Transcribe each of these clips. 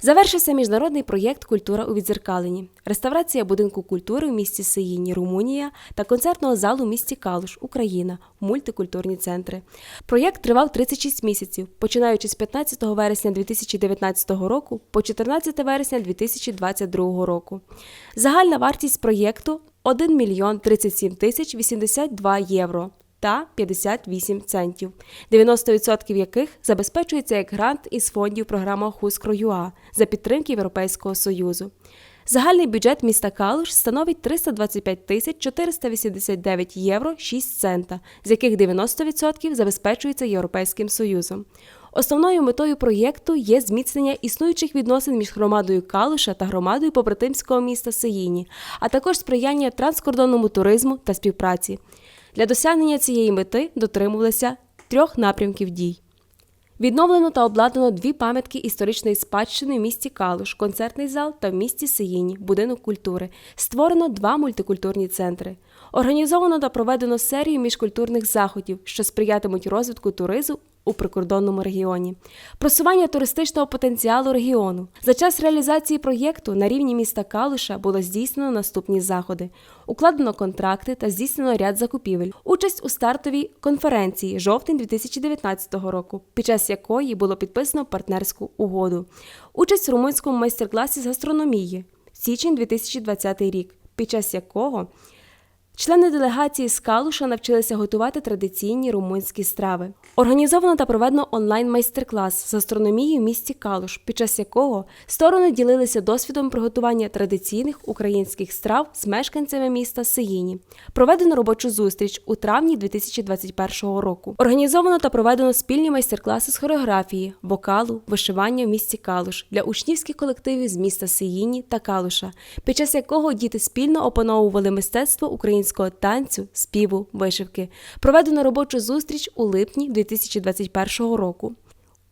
Завершився міжнародний проєкт Культура у відзеркаленні, реставрація будинку культури в місті Сиїні, Румунія та концертного залу в місті Калуш, Україна, мультикультурні центри. Проєкт тривав 36 місяців, починаючи з 15 вересня 2019 року по 14 вересня 2022 року. Загальна вартість проєкту 1 мільйон 37 тисяч 82 євро та 58 центів, 90% яких забезпечується як грант із фондів програми Хускро.ЮА за підтримки Європейського Союзу. Загальний бюджет міста Калуш становить 325 тисяч 489 євро 6 цента, з яких 90% забезпечується Європейським Союзом. Основною метою проєкту є зміцнення існуючих відносин між громадою Калуша та громадою побратимського міста Сиїні, а також сприяння транскордонному туризму та співпраці. Для досягнення цієї мети дотримувалися трьох напрямків дій. Відновлено та обладнано дві пам'ятки історичної спадщини в місті Калуш, концертний зал та в місті Сиїні, будинок культури. Створено два мультикультурні центри. Організовано та проведено серію міжкультурних заходів, що сприятимуть розвитку туризму у прикордонному регіоні, просування туристичного потенціалу регіону. За час реалізації проєкту на рівні міста Калуша було здійснено наступні заходи: укладено контракти та здійснено ряд закупівель. Участь у стартовій конференції жовтень 2019 року, під час якої було підписано партнерську угоду. Участь в румунському майстер-класі з гастрономії січень 2020 рік, під час якого Члени делегації з Калуша навчилися готувати традиційні румунські страви. Організовано та проведено онлайн майстер-клас з астрономії в місті Калуш, під час якого сторони ділилися досвідом приготування традиційних українських страв з мешканцями міста Сиїні. Проведено робочу зустріч у травні 2021 року. Організовано та проведено спільні майстер-класи з хореографії, вокалу, вишивання в місті Калуш для учнівських колективів з міста Сиїні та Калуша, під час якого діти спільно опановували мистецтво українського танцю, співу, вишивки. Проведено робочу зустріч у липні 2021 року.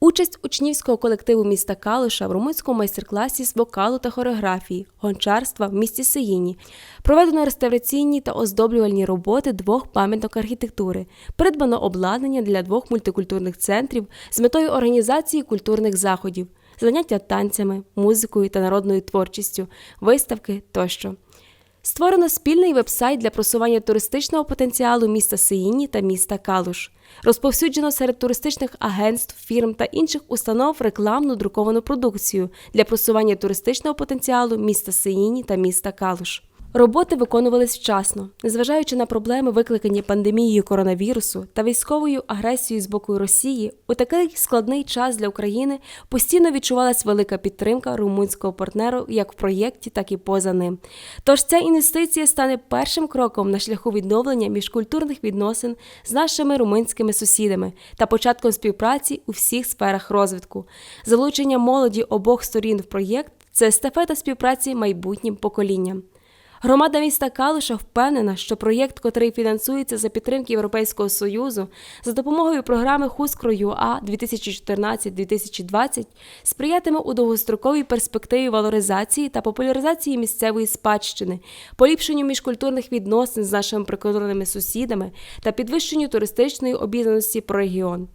Участь учнівського колективу міста Калуша в румунському майстер-класі з вокалу та хореографії, гончарства в місті Сиїні. Проведено реставраційні та оздоблювальні роботи двох пам'яток архітектури. Придбано обладнання для двох мультикультурних центрів з метою організації культурних заходів, заняття танцями, музикою та народною творчістю, виставки тощо. Створено спільний вебсайт для просування туристичного потенціалу міста Сиїні та міста Калуш. Розповсюджено серед туристичних агентств, фірм та інших установ рекламну друковану продукцію для просування туристичного потенціалу міста Сиїні та міста Калуш. Роботи виконувались вчасно, незважаючи на проблеми, викликані пандемією коронавірусу та військовою агресією з боку Росії, у такий складний час для України постійно відчувалась велика підтримка румунського партнеру як в проєкті, так і поза ним. Тож ця інвестиція стане першим кроком на шляху відновлення міжкультурних відносин з нашими румунськими сусідами та початком співпраці у всіх сферах розвитку. Залучення молоді обох сторін в проєкт це естафета співпраці майбутнім поколінням. Громада міста Калуша впевнена, що проєкт, котрий фінансується за підтримки Європейського Союзу за допомогою програми Хускро.ЮА 2014-2020, сприятиме у довгостроковій перспективі валоризації та популяризації місцевої спадщини, поліпшенню міжкультурних відносин з нашими прикордонними сусідами та підвищенню туристичної обізнаності про регіон.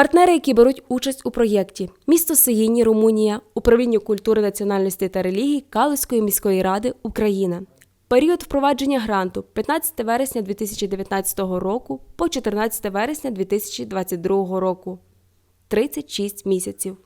Партнери, які беруть участь у проєкті: місто Сиїні, Румунія, управління культури, національності та релігій Калиської міської ради Україна. Період впровадження гранту 15 вересня 2019 року по 14 вересня 2022 року 36 місяців.